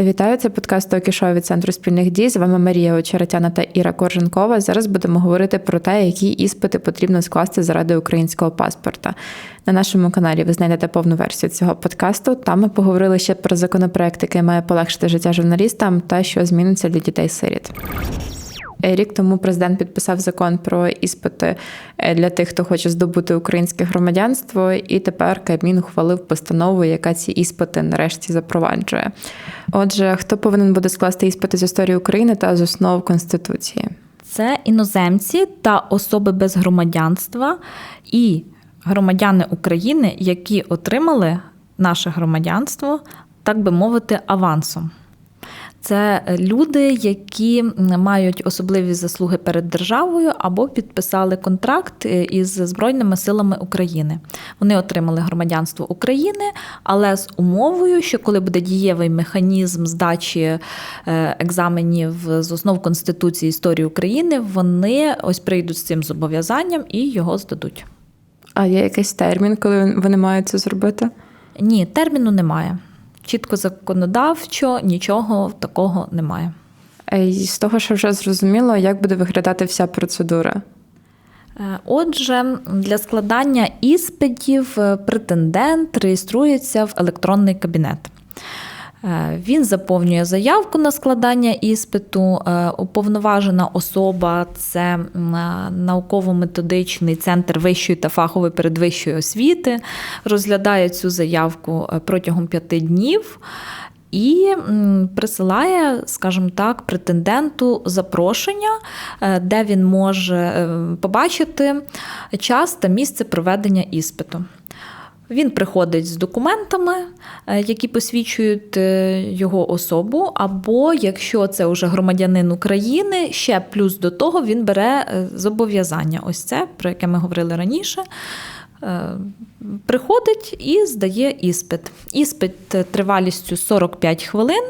Вітаю, це подкаст «Токі Шоу» від центру спільних дій. З вами Марія Очеретяна та Іра Корженкова. Зараз будемо говорити про те, які іспити потрібно скласти заради українського паспорта. На нашому каналі ви знайдете повну версію цього подкасту. Там ми поговорили ще про законопроект, який має полегшити життя журналістам та що зміниться для дітей-сиріт. Рік тому президент підписав закон про іспити е, для тих, хто хоче здобути українське громадянство, і тепер Кабмін ухвалив постанову, яка ці іспити нарешті запроваджує. Отже, хто повинен буде скласти іспити з історії України та з основ Конституції? Це іноземці та особи без громадянства і громадяни України, які отримали наше громадянство, так би мовити, авансом. Це люди, які мають особливі заслуги перед державою або підписали контракт е, із Збройними силами України. Вони отримали громадянство України, але з умовою, що коли буде дієвий механізм здачі е, екзаменів з основ Конституції історії України, вони ось прийдуть з цим зобов'язанням і його здадуть. А є якийсь термін, коли вони мають це зробити? Ні, терміну немає чітко законодавчо нічого такого немає. З того, що вже зрозуміло, як буде виглядати вся процедура. Е, отже, для складання іспитів е, претендент реєструється в електронний кабінет. Е, він заповнює заявку на складання іспиту. Е, уповноважена особа це е, науково-методичний центр вищої та фахової передвищої освіти, розглядає цю заявку протягом п'яти днів. І присилає, скажімо так, претенденту запрошення, де він може побачити час та місце проведення іспиту. Він приходить з документами, е, які посвідчують е, його особу. Або якщо це вже громадянин України, ще плюс до того він бере е, зобов'язання. Ось це, про яке ми говорили раніше. Приходить і здає іспит. Іспит тривалістю 45 хвилин,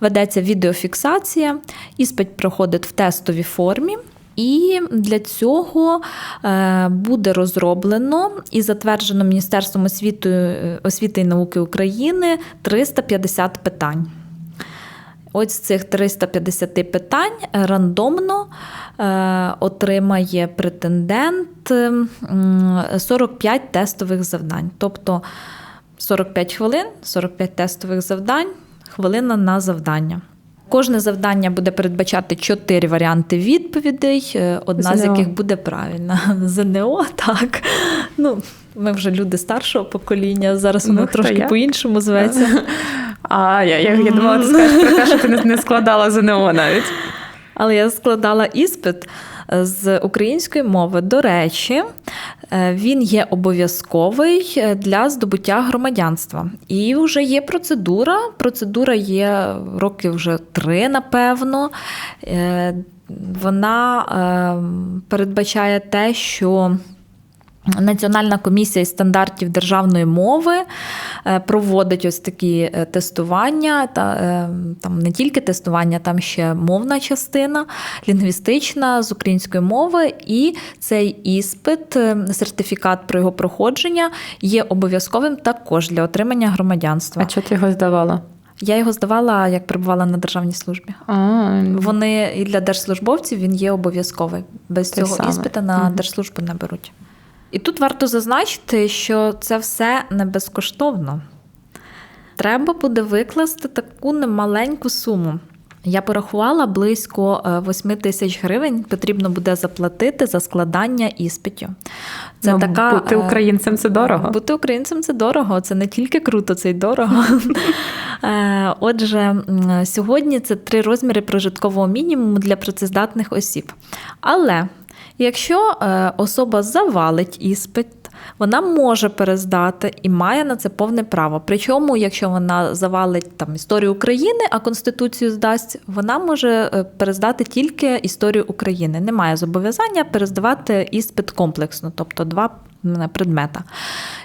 ведеться відеофіксація, іспит проходить в тестовій формі. І для цього е, буде розроблено і затверджено Міністерством освіти, освіти і науки України 350 питань. Ось з цих 350 питань рандомно е, отримає претендент 45 тестових завдань. Тобто 45 хвилин, 45 тестових завдань, хвилина на завдання. Кожне завдання буде передбачати чотири варіанти відповідей, е, одна ЗНО. з яких буде правильна. ЗНО, так. Ну, Ми вже люди старшого покоління, зараз воно ну, трошки по-іншому зветься. А, я я, я думала, ти скажеш про те, що ти не складала ЗНО навіть. Але я складала іспит з української мови. До речі, е, він є обов'язковий е, для здобуття громадянства. І вже є процедура. Процедура є роки вже три, напевно. Е, вона передбачає те, що Національна комісія стандартів державної мови е, проводить ось такі е, тестування, та е, там не тільки тестування, там ще мовна частина, лінгвістична з української мови, і цей іспит, сертифікат про його проходження є обов'язковим також для отримання громадянства. А чого ти його здавала? Я його здавала, як перебувала на державній службі. А, Вони і для держслужбовців він є обов'язковий. Без цього саме. іспита на угу. держслужбу не беруть. І тут варто зазначити, що це все не безкоштовно. Треба буде викласти таку немаленьку суму. Я порахувала близько 8 е, тисяч гривень потрібно буде заплатити за складання іспитів. Це ну, така бути е, українцем це дорого. Бути українцем це дорого. Це не тільки круто, це й дорого. Е, отже, сьогодні це три розміри прожиткового мінімуму для працездатних осіб. Але Якщо е, особа завалить іспит, вона може перездати і має на це повне право. Причому, якщо вона завалить там історію України, а Конституцію здасть, вона може е, перездати тільки історію України. Немає зобов'язання перездавати іспит комплексно, тобто два предмета.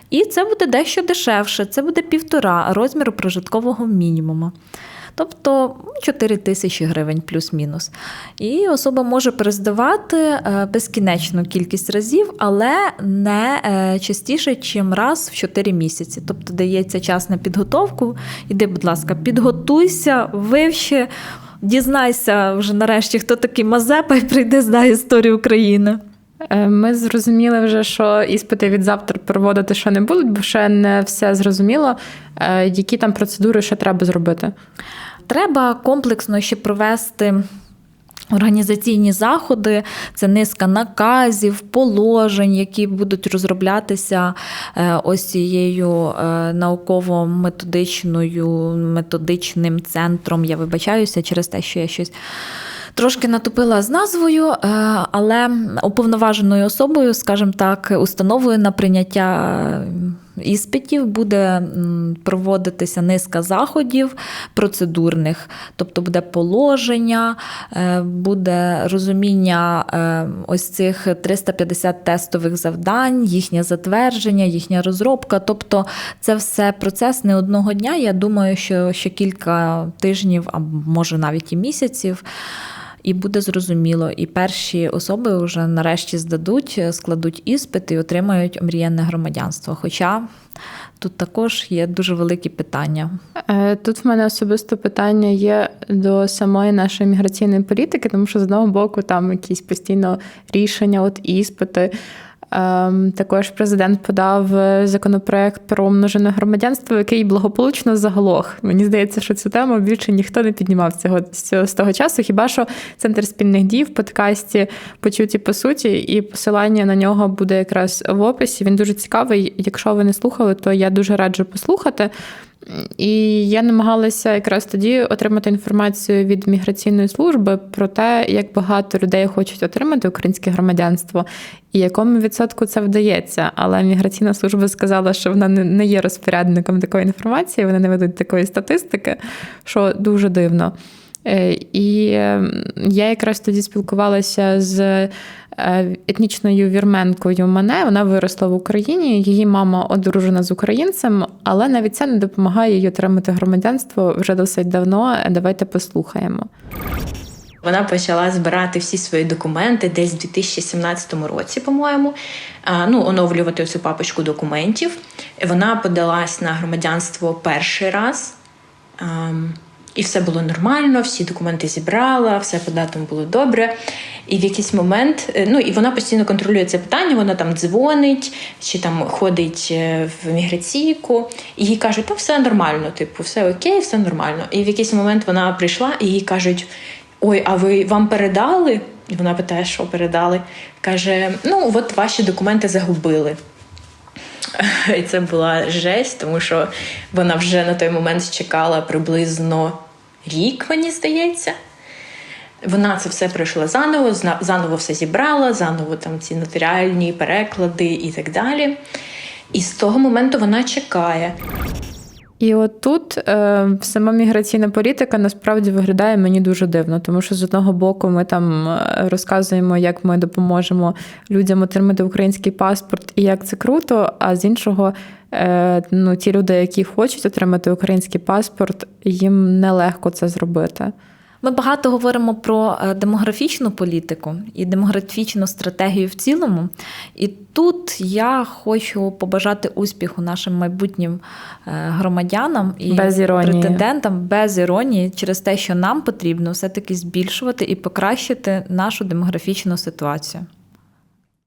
І це буде дещо дешевше, це буде півтора розміру прожиткового мінімуму. Тобто 4 тисячі гривень плюс-мінус. І особа може перездавати е, безкінечну кількість разів, але не е, частіше, ніж раз в 4 місяці. Тобто дається час на підготовку. Іди, будь ласка, підготуйся, вивчи, дізнайся вже нарешті, хто такий Мазепа, і прийди знає історію України. Е, Ми зрозуміли вже, що іспити від завтра проводити ще не будуть, бо ще не все зрозуміло. Е, Які там процедури ще треба зробити? Треба комплексно ще провести. Організаційні заходи це низка наказів, положень, які будуть розроблятися е, ось цією науково-методичною методичним центром. Я вибачаюся через те, що я щось трошки натупила з назвою, е, але уповноваженою особою, скажімо так, установою на прийняття е, іспитів буде проводитися низка заходів процедурних, тобто буде положення, е, буде розуміння ось цих 350 тестових завдань, їхнє затвердження, їхня розробка. Тобто це все процес не одного дня. Я думаю, що ще кілька тижнів, а може навіть і місяців. І буде зрозуміло, і перші особи вже нарешті здадуть, складуть іспит і отримають омріяне громадянство. Хоча тут також є дуже великі питання. Е, Тут в мене особисто питання є до самої нашої міграційної політики, тому що з одного боку там якісь постійно рішення, от іспити. Ем, Також президент подав е, законопроект про умножене громадянство, який благополучно заглох. Мені здається, що цю тему більше ніхто не піднімав цього- з того часу. Хіба що центр спільних дій в подкасті почуті по суті, і посилання на нього буде якраз в описі. Він дуже цікавий. Якщо ви не слухали, то я дуже раджу послухати. І я намагалася якраз тоді отримати інформацію від міграційної служби про те, як багато людей хочуть отримати українське громадянство, і якому відсотку це вдається. Але міграційна служба сказала, що вона не- є розпорядником такої інформації, вони не ведуть такої статистики, що дуже дивно. Е, І е, я якраз тоді спілкувалася з е, етнічною вірменкою Мане. Вона виросла в Україні. Її мама одружена з українцем, але навіть це не допомагає їй отримати громадянство вже досить давно. Давайте послухаємо. Вона почала збирати всі свої документи десь в 2017 році, по-моєму. Ну, оновлювати цю папочку документів. Вона подалась на громадянство перший раз. І все було нормально, всі документи зібрала, все по датам було добре. І в якийсь момент, е, ну і вона постійно контролює це питання, вона там дзвонить чи там ходить е, в міграційку, і їй кажуть, там все нормально, типу, все окей, все нормально. І в якийсь момент вона прийшла і їй кажуть: Ой, а ви вам передали? І вона питає, що передали. Каже: Ну, от ваші документи загубили. І це була жесть, тому що вона вже на той момент чекала приблизно рік, мені здається. Вона це все пройшла заново, заново все зібрала, заново там ці нотаріальні переклади і так далі. І з того моменту вона чекає. І от тут е, сама міграційна політика насправді виглядає мені дуже дивно, тому що з одного боку ми там е, розказуємо, як ми допоможемо людям отримати український паспорт і як це круто. А з іншого, ну ті люди, які хочуть отримати український паспорт, їм нелегко це зробити. Ми багато говоримо про е, демографічну політику і демографічну стратегію в цілому. І тут я хочу побажати успіху нашим майбутнім е, громадянам і Без претендентам без іронії через те, що нам потрібно все-таки збільшувати і покращити нашу демографічну ситуацію.